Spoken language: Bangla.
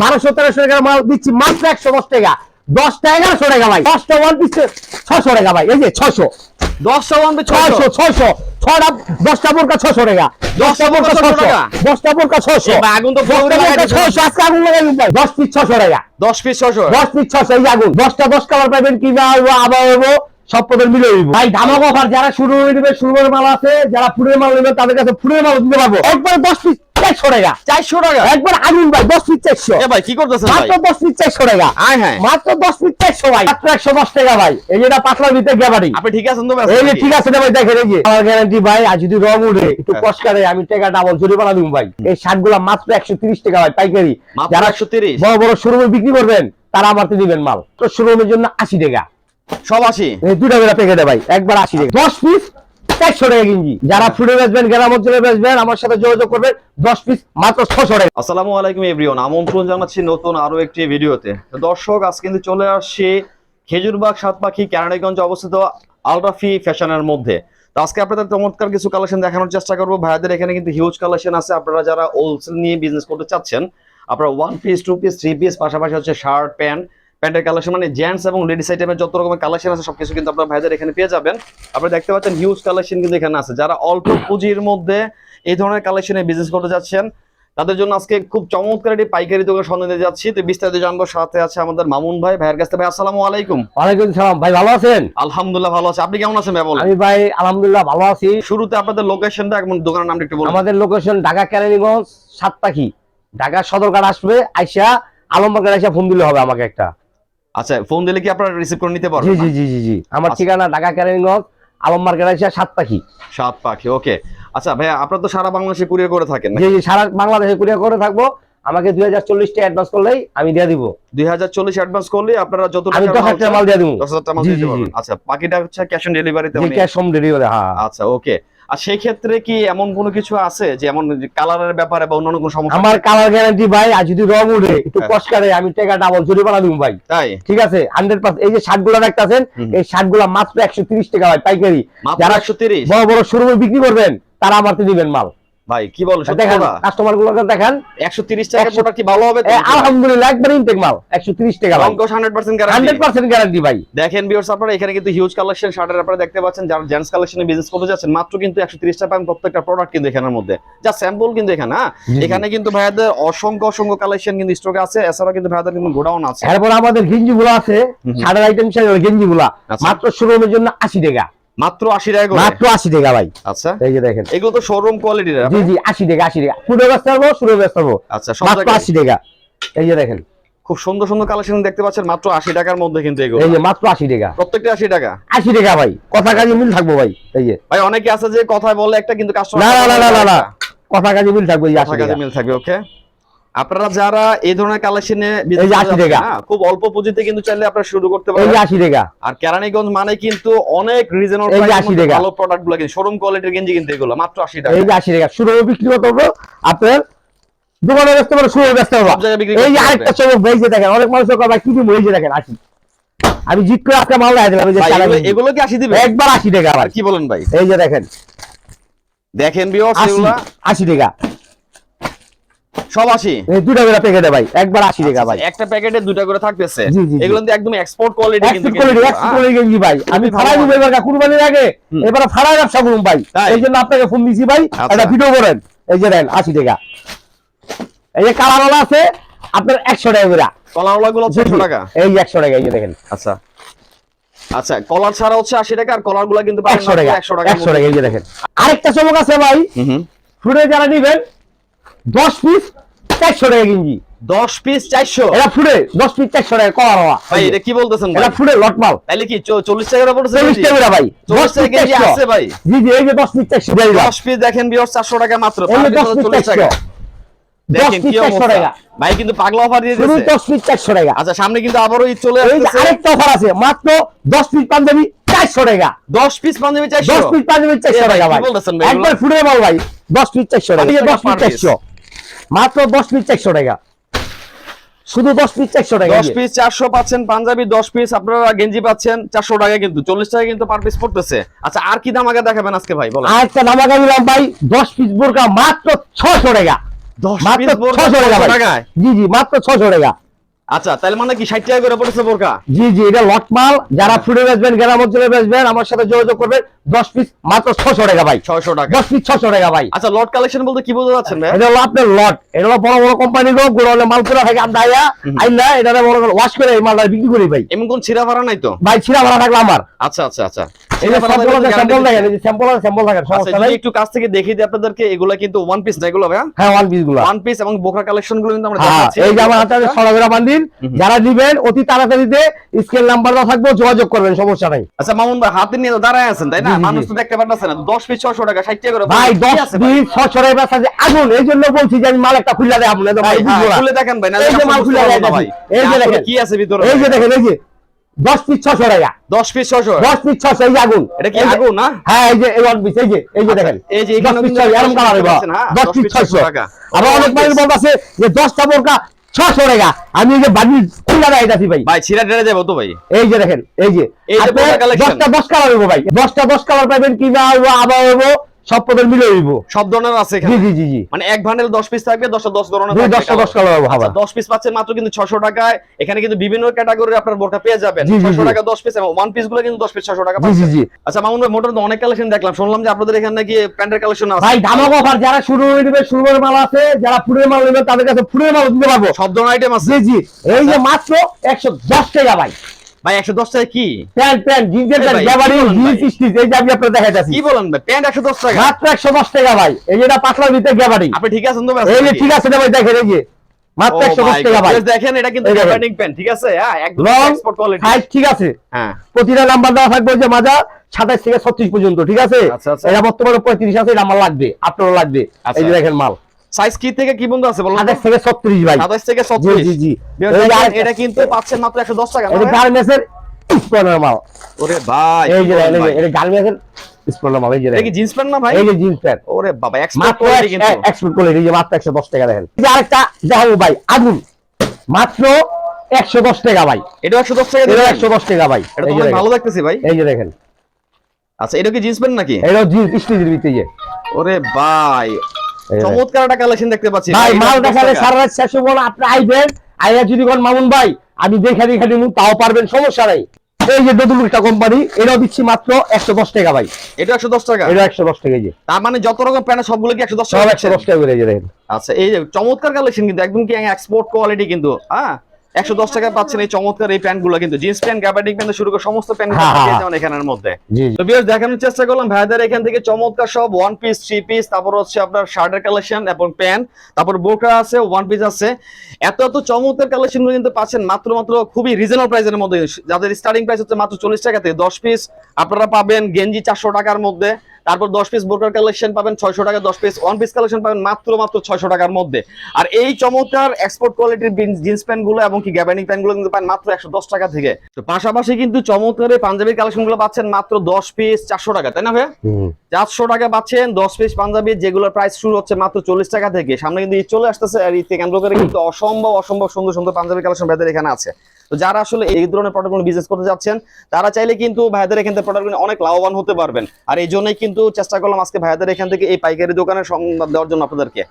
বারোশো তেরোশো টাকা মাল দিচ্ছি মাত্র একশো দশ টাকা। দশটা এগারোশো টাকা ভাই। দশটা ওয়ান পিস ছশো টাকা ভাই। এই যে ছশো দশটা ওয়ান ছয়শো। ছয়শো ছটা দশটা বোরকা ছশো টাকা। দশটা বোরকা ছশো ছশো টাকা? দশটা বোরকা ছশো আগুন তো। ছয়শো। আজকে আগুন লাগাই ভাই দশ পিস ছশো টাকা। দশ পিস ছশো দশ পিস ছশো এই আগুন। দশটা দশ কালার পাইবেন কিনা আবার। সব পদের মিলে হইব ভাই ধামাক অফার যারা শুরু হয়ে নেবে শুরুর মাল আছে যারা ফুলের মাল নেবে তাদের কাছে ফুলের মাল দিতে পারব। একবার দশ পিস চারশো টাকা। চারশো টাকা? একবার আগুন ভাই দশ পিস চারশো। ভাই কি করতেছেন মাত্র দশ পিস চারশো টাকা। আয় হ্যাঁ। মাত্র দশ পিস চারশো ভাই মাত্র একশো দশ টাকা ভাই। এই যেটা পাতলার ভিতরে গ্যাবারি। আপনি ঠিক আছেন তো এই যে ঠিক আছে ভাই দেখেন এই যে। আমার গ্যারান্টি ভাই আর যদি রং উঠে একটু হ্যাঁ। আমি টাকা ডাবল জরিমানা দিব ভাই। এই শার্টগুলা মাত্র একশো তিরিশ টাকা ভাই পাইকারি। যারা একশো তিরিশ? বড় বড় শোরুমে বিক্রি করবেন তারা আমার তো দিবেন মাল। তো শোরুমের জন্য আশি টাকা। সব আসি দুটা করে প্যাকেটে ভাই একবার আশি টাকা দশ পিস চারশো টাকা কিনছি যারা ফুডে বেচবেন গ্রাম অঞ্চলে বেচবেন আমার সাথে যোগাযোগ করবেন দশ পিস মাত্র ছশো টাকা। আসসালামু আলাইকুম এভরিওয়ান আমন্ত্রণ জানাচ্ছি নতুন আরও একটি ভিডিওতে দর্শক আজ কিন্তু চলে আসছি খেজুরবাগ সাতপাখি কেরানীগঞ্জে অবস্থিত আলট্রাফি ফ্যাশনের মধ্যে। তো আজকে আপনাদের চমৎকার কিছু কালেকশন দেখানোর চেষ্টা করব। ভাইয়াদের এখানে কিন্তু হিউজ কালেকশন আছে। আপনারা যারা হোলসেল নিয়ে বিজনেস করতে চাচ্ছেন আপনারা one piece two piece three piece পাশাপাশি হচ্ছে শার্ট প্যান্ট প্যান্টের কালেকশন মানে জেন্টস এবং লেডিস আইটেমের যত রকমের কালেকশন আছে সবকিছু কিন্তু আপনারা ভাইদের এখানে পেয়ে যাবেন। আপনারা দেখতে পাচ্ছেন হিউজ কালেকশন কিন্তু এখানে আছে। যারা অল্প পুঁজির মধ্যে এই ধরনের কালেকশনে বিজনেস করতে যাচ্ছেন তাদের জন্য আজকে খুব চমৎকার একটি পাইকারি দোকান সন্ধান যাচ্ছি। তো বিস্তারিত জানব সাথে আছে আমাদের মামুন ভাই ভাইয়ের কাছ থেকে। ভাই আসসালামু আলাইকুম। ওয়ালাইকুম সালাম। ভাই ভালো আছেন? আলহামদুলিল্লাহ ভালো আছে। আপনি কেমন আছেন ভাই বলেন। আমি ভাই আলহামদুলিল্লাহ ভালো আছি। শুরুতে আপনাদের লোকেশনটা এবং দোকানের নামটা একটু বলুন। আমাদের লোকেশন ঢাকা কেরানীগঞ্জ সাতপাখি। ঢাকা সদরঘাট আসবে আইসা আলমবাগের আইসা ফোন দিলে হবে আমাকে একটা। আচ্ছা ফোন দিলে কি আপনারা রিসিভ করে নিতে পারবেন জি জি জি জি আমার আচ্ছা। ঠিকানা ঢাকা কেরানীগঞ্জ আলমবাগের আইসা সাতপাখি সাত পাখি। ওকে আচ্ছা ভাইয়া আপনারা তো সারা বাংলাদেশে কুরিয়ার করে থাকেন জি জি সারা বাংলাদেশে কুরিয়ার করে থাকব। আমাকে দুই হাজার চল্লিশ টাকা অ্যাডভান্স করলেই আমি দিয়ে দিব। দুই হাজার চল্লিশ অ্যাডভান্স করলে আপনারা যত আমি টাকা দশ হাজার টাকা মাল দিয়ে দিব। দশ হাজার টাকা মাল জি। আচ্ছা বাকিটা হচ্ছে ক্যাশ অন ডেলিভারিতে ক্যাশ হোম ডেলিভারি হ্যাঁ। আচ্ছা ওকে আর সেই ক্ষেত্রে কি এমন কোনো কিছু আছে যে এমন কালারের ব্যাপারে বা অন্যান্য কোনো সমস্যা? আমার কালার গ্যারান্টি ভাই আর যদি রং উঠে একটু হ্যাঁ। আমি টাকা ডাবল জরিমানা দিব ভাই। তাই? ঠিক আছে? হান্ড্রেড পার্সেন্ট এই যে শার্টগুলা দেখতেছেন হুম। এই শার্টগুলা মাত্র একশো তিরিশ টাকা ভাই পাইকারি। যারা একশো তিরিশ? বড় বড় শোরুমে বিক্রি করবেন তারা আমার তো দিবেন মাল। ভাই কি বল দেখেন কাস্টমার গুলোকে দেখেন। একশো তিরিশ টাকা প্রোডাক্ট কি ভালো হবে আলহামদুলিল্লাহ একবার ইনটেক মাল একশো তিরিশ টাকা hundred percent hundred percent guarantee ভাই। দেখেন ভিউয়ার্স আপনারা এখানে কিন্তু হিউজ কালেকশন শার্টের আপনারা দেখতে পাচ্ছেন যারা জেন্টস কালেকশনে বিজনেস করতে যাচ্ছেন মাত্র কিন্তু একশো তিরিশ টাকা পাবেন প্রত্যেকটা প্রোডাক্ট কিন্তু এখানের মধ্যে। যা স্যাম্পল কিন্তু এখানে হ্যাঁ? জি, জি। এখানে কিন্তু ভাইয়াদের অসংখ্য অসংখ্য কালেকশন কিন্তু স্টকে আছে এছাড়া কিন্তু ভাইয়াদের কিন্তু গোডাউন আছে। এরপর আমাদের গেঞ্জি গুলো আছে। শার্টের আইটেম গেঞ্জি গুলা আচ্ছা। মাত্র শোরুমের জন্য আশি টাকা। মাত্র আশি টাকা করে? মাত্র আশি টাকা ভাই। আচ্ছা। এই যে দেখেন। এগুলো তো শোরুম কোয়ালিটির জি জি আশি টাকা আশি টাকা। পুরো হব হব। আচ্ছা সব মাত্র জায়গায় আশি টাকা। এই যে দেখেন। খুব সুন্দর সুন্দর কালেকশন দেখতে পাচ্ছেন মাত্র আশি টাকার মধ্যে কিন্তু এগুলো। এই যে মাত্র আশি টাকা। প্রত্যেকটা আশি টাকা। আশি টাকা ভাই। কথা কাজে মিল থাকব ভাই। এই যে। ভাই অনেকে আছে যে কথা বলে একটা কিন্তু কাস্টমার না না না না কথা কাজে মিল থাকব এই কাজে মিল থাকবে ওকে আপনারা যারা এই ধরনের কালেকশনে এই যে 80 টাকা। খুব অল্প পুঁজিতে কিন্তু চাইলে আপনারা শুরু করতে পারেন আশি টাকা। আর কেরানীগঞ্জ মানে কিন্তু অনেক রিজনেবল এই যে 80 টাকা। ভালো প্রোডাক্টগুলো কিন্তু শোরুম কোয়ালিটির গেঞ্জি কিন্তু এগুলো মাত্র আশি টাকা। এই যে আশি টাকা। শুরু বিক্রি করতে হবে আপনার দোকানে ব্যস্ত শুরু ব্যস্ত হবে এই যে আরেকটা দেখেন অনেক মানুষ ভাই কি দেখেন আশি। আমি জিত করে আজকে মাল দিলাম এগুলো- কি আশি দিবে? একবার আশি টাকা ভাই কি বলেন ভাই? এই যে দেখেন। দেখেন আশি আশি টাকা। সব এই দুটা করে প্যাকেটে ভাই একবার আশি টাকা ভাই। একটা প্যাকেটে দুটা করে থাকতেছে। এগুলো কিন্তু একদম এক্সপোর্ট কোয়ালিটি কিন্তু এক্সপোর্ট কোয়ালিটি এক্সপোর্ট। কোয়ালিটি ভাই। আমি খুবই ফাড়াই দিব এবার কুরবানির আগে। এবার ফাড়াই ব্যবসা করুন ভাই। তাই? এই জন্য আপনাকে ফোন দিছি ভাই। আচ্ছা। একটা ভিডিও করেন। এই যে দেন আশি টাকা। এই যে কালারওয়ালা আছে আপনার একশো টাকা করে। কলারওয়ালা গুলো 100 টাকা? এই যে একশো টাকা এই যে দেখেন। আচ্ছা। আচ্ছা কলার ছাড়া হচ্ছে আশি টাকা আর কলারগুলা কিন্তু একশো টাকা একশো টাকা একশো টাকা এই যে দেখেন। আরেকটা চমক আছে ভাই। ফুটে যারা নিবেন দশ পিস চারশো টাকা গেঞ্জি দশ পিস চারশো এটা ফুডে দশ পিস চারশো টাকা কলার হওয়া ভাই এটা কি বলতেছেন এটা ফুডে লটমাল তাহলে কি চল্লিশ টাকা পড়ছে চল্লিশ টাকা ভাই চল্লিশ টাকা কেজি আছে ভাই জি জি এই যে দশ পিস চারশো দশ পিস দেখেন বিয়র চারশো টাকা মাত্র চল্লিশ টাকা দেখেন কি অবস্থা ভাই কিন্তু পাগলা অফার দিয়ে দিয়েছে পিস টাকা আচ্ছা সামনে কিন্তু আবারও ঈদ চলে এই আসছে আরেকটা অফার আছে মাত্র দশ পিস পাঞ্জাবি চারশো টাকা দশ পিস পাঞ্জাবি চারশো দশ পিস পাঞ্জাবি চারশো এ ভাই, টাকা কি ভাই বলতেছেন ভাই একবার ফুটে মাল ভাই দশ পিস চারশো টাকা দশ এই যে টাকা দশ পিস per piece। চারশো মাত্র দশ পিস চারশো টাকা। শুধু দশ পিস চারশো টাকা দশ পিস চারশো পাচ্ছেন পাঞ্জাবি দশ পিস আপনারা গেঞ্জি পাচ্ছেন চারশো টাকা কিন্তু চল্লিশ টাকা কিন্তু পার পিস পড়তেছে। আচ্ছা আর কি দাম আগে দেখাবেন আজকে ভাই বলো আর একটা দামাকা দিলাম ভাই দশ পিস বোরকা মাত্র ছশো টাকা। দশ মাত্র ছশো টাকা 600 ভাই। টাকায়? জি জি মাত্র ছশো টাকা। আচ্ছা তাহলে মানে কি ষাট টাকা করে পড়েছে বোরকা? জি জি এটা যারা ফুডে বেচবেন গ্রাম অঞ্চলে বেচবেন আমার সাথে যোগাযোগ করবেন। দশ পিস মাত্র ছশো টাকা ভাই। ছয়শো টাকা। দশ পিস ছশো টাকা ভাই। আচ্ছা লট কালেকশন বলতে কি বোঝা এটা হলো আপনার লট। এটা হলো বড় বড় কোম্পানির লোক গোড়ালে মাল করে থাকে আমরা আইয়া আইলা এটা বড় ওয়াশ করে এই মালটা বিক্রি করি ভাই। এমন কোন ছিঁড়া ভাড়া নাই তো? ভাই ছিড়া ভাড়া থাকল আমার। আচ্ছা আচ্ছা আচ্ছা। এই যে স্যাম্পল আছে স্যাম্পল দেখেন এই যে স্যাম্পল আছে স্যাম্পল দেখেন আচ্ছা সমস্যা নাই একটু কাছ থেকে দেখিয়ে দিই আপনাদেরকে এগুলা কিন্তু ওয়ান পিস না এগুলো হ্যাঁ ওয়ান পিসগুলো। ওয়ান পিস এবং বোকরা কালেকশনগুলো কিন্তু আমরা হ্যাঁ দেখাচ্ছি। এই যে আমার হাতে আছে বান্দিল যারা নিবেন অতি তাড়াতাড়িতে স্কেল নাম্বার দেওয়া থাকবে যোগাযোগ করবেন সমস্যা নাই। আচ্ছা মামুন ভাই হাতে নিয়ে দাঁড়ায় আছেন তাই না? মানুষ তো দেখতে পারতেছে না। দশ পিস ছশো টাকা ষাট টাকা করে ভাই কি দশ আছে ছশো টাকা বেচা যে আগুন এই জন্য বলছি যে আমি মাল একটা খুলে দেয় আপনার ভাই, ভাই হ্যাঁ, বুঝব না। খুলে দেখেন ভাই, নাহলে এই যে মাল খুলে পারব না ভাই। এই যে দেখেন। কি আছে ভিতরে এই যে দেখেন এই যে দশ পিস ছশো টাকা। দশ পিস ছশো? দশ পিস ছশো এই আগুন। এটা কি আগুন না? হ্যাঁ এই যে এই ওয়ান পিস এই যে এই যে আচ্ছা, দেখেন। এই যে দশ পিস এরকম কালার দশ পিস ছয়শো টাকা। আবার অনেক মানুষ। বলতেছে যে দশটা বোরকা ছশো টাকা। আমি এই যে বাড়ি খুলে ভাই। ভাই ছিঁড়া টেরা যাব তো ভাই। এই যে দেখেন এই যে। দশটা দশ কালার হইব ভাই। দশটা দশ কালার পাইবেন কিনা হইব আবার হইব সব পদের মিলে হইব সব ধরনের আছে এখানে। জি জি জি মানে এক ভান্ডেল দশ পিস থাকবে দশটা দশ ধরনের দুই থাকবে দশটা কালার। দশ কালার হইব আচ্ছা, আবার দশ পিস পাচ্ছেন মাত্র কিন্তু ছশো টাকায়। এখানে কিন্তু বিভিন্ন ক্যাটাগরির আপনার বোরকা পেয়ে যাবেন। জি, জি, ছশো জি। টাকা দশ পিস এবং ওয়ান পিসগুলো কিন্তু দশ পিস ছশো টাকা জি জি জি। আচ্ছা মামুন ভাই মোটামুটি অনেক কালেকশন দেখলাম। শুনলাম যে আপনাদের এখানে নাকি প্যান্টের কালেকশন আছে। ভাই ধামাক অফার যারা শুরু হয়ে নেবে শুরুর মাল আছে যারা ফুলের মাল নেবে তাদের কাছে ফুলের মাল দিতে পারব। সব ধরনের আইটেম আছে। জি জি। এই যে মাত্র একশো দশ টাকা ভাই। ভাই একশো দশ টাকা কি? প্যান্ট প্যান্ট জিন্সের প্যান্ট জিন্স স্টিচ এই যে আমি আপনার দেখাইতেছি কি বলেন ভাই? প্যান্ট একশো দশ টাকা। মাত্র একশো দশ টাকা ভাই। এই পাতলার ভিতরে গ্যাবারি আপনি ঠিক আছেন তো ভাই? এই যে ঠিক আছে না ভাই দেখেন এই যে। মাত্র Oh একশো দশ my টাকা ভাই। দেখেন এটা কিন্তু। গ্যাবার্ডিং প্যান্ট ঠিক আছে? হ্যাঁ একদম এক্সপোর্ট কোয়ালিটি সাইজ ঠিক আছে। হ্যাঁ। প্রতিটা নাম্বার দেওয়া থাকবে যে মাজা সাতাশ থেকে ছত্রিশ পর্যন্ত ঠিক আছে? আচ্ছা, আচ্ছা। এটা বর্তমানে পঁয়ত্রিশ আছে এটা আমার লাগবে আপনারও লাগবে। আচ্ছা। এই যে দেখেন মাল। সাইজ কি থেকে কি বন্ধু আছে বলুন সাতাশ থেকে ছত্রিশ ভাই। সাতাশ থেকে জি ছত্রিশ। জি জি। এটা কিন্তু পাচ্ছেন মাত্র একশো দশ টাকা এটা? গার্মেন্টসের স্পনের মাল। ওরে ভাই এই যে দেখেন, এই? যে এটা গার্মেন্টসের স্পনের মাল এই যে এটা কি জিন্স প্যান্ট না ভাই? এই যে জিন্স প্যান্ট ওরে বাবা এক্সপোর্ট কোয়ালিটি কিন্তু। এক্সপোর্ট করে এই যে মাত্র একশো দশ টাকা দেখেন। এই যে আরেকটা দেখাবো ভাই আগুন। মাত্র একশো দশ টাকা ভাই। এটা একশো দশ টাকা এটা দিবেন? একশো দশ টাকা ভাই। এটা তো ভালো দেখেন। লাগতেছে ভাই? এই যে দেখেন। আচ্ছা এটা কি জিন্স প্যান্ট নাকি? এটা জিন্স স্টিচের ভিতরে ওরে ভাই। চমৎকার একটা কালেকশন দেখতে পাচ্ছি। ভাই মাল দেখালে সারা রাত শেষ হব না আপনি আইবেন আইয়া যদি কোন মামুন ভাই আমি দেখে দেখে নিবো তাও পারবেন সমস্যা নাই। এই যে একটা কোম্পানি এটাও দিচ্ছি মাত্র একশো দশ টাকা ভাই। এটা একশো দশ টাকা? এটা একশো দশ টাকা যে। তার মানে যত রকম প্যান্ট সবগুলো কি একশো দশ টাকা একশো দশ টাকা করে দেখেন। আচ্ছা এই যে চমৎকার কালেকশন কিন্তু একদম কি এক্সপোর্ট কোয়ালিটি কিন্তু হ্যাঁ? একশো দশ টাকা পাচ্ছেন এই চমৎকার এই প্যান্টগুলো কিন্তু। জিন্স প্যান্ট গ্যাবার্ডিং প্যান্ট শুরু করে সমস্ত প্যান্ট হ্যাঁ, হ্যাঁ, যেমন এখানের মধ্যে। তো বিয়ার দেখানোর চেষ্টা করলাম ভাইদের এখান থেকে চমৎকার সব ওয়ান পিস থ্রি পিস তারপর হচ্ছে আপনার শার্টের কালেকশন এবং প্যান্ট তারপর বোরকা আছে ওয়ান পিস আছে। এত এত চমৎকার কালেকশন কিন্তু পাচ্ছেন মাত্র মাত্র খুবই রিজনেবল প্রাইসের মধ্যে। যাদের স্টার্টিং প্রাইস হচ্ছে মাত্র চল্লিশ টাকা থেকে দশ পিস আপনারা পাবেন গেঞ্জি চারশো টাকার মধ্যে। তারপর দশ পিস বোরকার কালেকশন পাবেন ছয়শো টাকা দশ পিস ওয়ান পিস কালেকশন পাবেন মাত্র মাত্র ছয়শো টাকার মধ্যে। আর এই চমৎকার এক্সপোর্ট কোয়ালিটির জিন্স প্যান্টগুলো এবং কি গ্যাবার্ডিং প্যান্টগুলো কিন্তু পান মাত্র একশো দশ টাকা থেকে। তো পাশাপাশি কিন্তু চমৎকার এই পাঞ্জাবির কালেকশনগুলো পাচ্ছেন মাত্র দশ পিস চারশো টাকা তাই না ভাই চারশো টাকা পাচ্ছেন দশ পিস পাঞ্জাবি যেগুলোর প্রাইস শুরু হচ্ছে মাত্র চল্লিশ টাকা থেকে। সামনে কিন্তু ঈদ চলে আসতেছে আর ঈদকে কেন্দ্র করে কিন্তু অসম্ভব অসম্ভব সুন্দর সুন্দর পাঞ্জাবি কালেকশন ভাইদের এখানে আছে। তো যারা আসলে এই ধরনের প্রোডাক্টগুলো বিজনেস করতে যাচ্ছেন, তারা চাইলে কিন্তু ভাইদের এখান থেকে প্রোডাক্টগুলো অনেক লাভবান হতে পারবেন। আর এই জন্যই কিন্তু চেষ্টা করলাম আজকে ভাইদের এখান থেকে এই পাইকারি দোকানের সংবাদ দেওয়ার জন্য আপনাদেরকে।